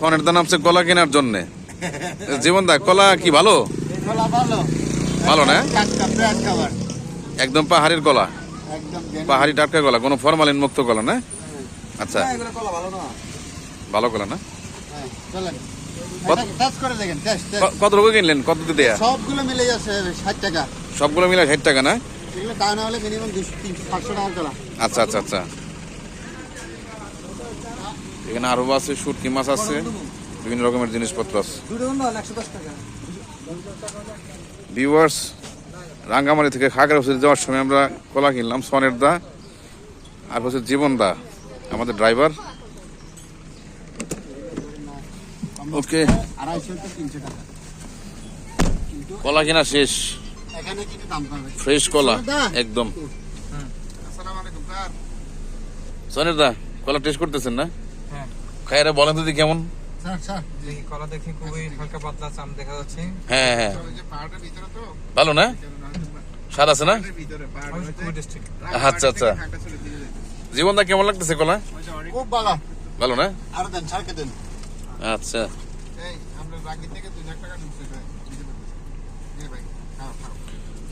ফোনের দাম নামছে কলা কেনার জন্য। জীবন দা কলা কি ভালো? ভালো। না? একদম পাহাড়ের কলা? একদম পাহাড়ি টাটকা কলা কোনো ফরমালিন মুক্ত কলা না? আচ্ছা। হ্যাঁ, কলা ভালো কলা না? হ্যাঁ, কত- রকম কিনলেন? কত দিয়ে? সবগুলো মিলে যাচ্ছে ষাট টাকা। সবগুলো মিলে ষাট টাকা না? এগুলো দাম না হলে মিনিমাম দুশো তিনশো টাকা আচ্ছা আচ্ছা আচ্ছা। এখানে আরও আছে শুটকি মাছ আছে বিভিন্ন রকমের জিনিসপত্র আছে। ভিউয়ার্স রাঙ্গামারি থেকে খাগড়া হোসেল যাওয়ার সময় আমরা কলা কিনলাম সনের দা আর হচ্ছে জীবন দা আমাদের ড্রাইভার ওকে কলা কিনা শেষ। ফ্রেশ কলা একদম। সনের দা কলা টেস্ট করতেছেন না? হ্যাঁ। খাইরা বলেন তো দেখি কেমন। স্যার স্যার কলা দেখে খুবই হালকা পাতলা চাম দেখা যাচ্ছে। হ্যাঁ হ্যাঁ। ওই যে পাহাড়ের ভিতরে তো? ভালো না? স্বাদ আছে না? আচ্ছা আচ্ছা। জীবন দা কেমন লাগতেছে কলা? খুব ভালো। ভালো না? আরও দেন সারকে দেন? আচ্ছা।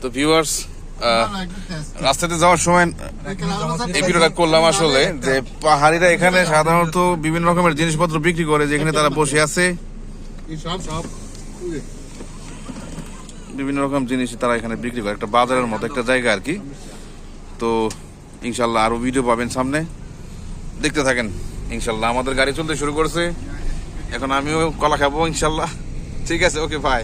তো ভিউয়ার্স রাস্তাতে যাওয়ার সময় এই করলাম আসলে যে পাহাড়িরা এখানে সাধারণত বিভিন্ন রকমের জিনিসপত্র বিক্রি করে, যেখানে তারা বসে আছে। বিভিন্ন রকম জিনিস তারা এখানে বিক্রি করে, একটা বাজারের মতো একটা জায়গা আর কি। তো ইনশাল্লাহ আরও ভিডিও পাবেন সামনে। দেখতে থাকেন ইনশাল্লাহ আমাদের গাড়ি চলতে শুরু করেছে। এখন আমিও কলা খাব ইনশাল্লাহ ঠিক আছে, ওকে বাই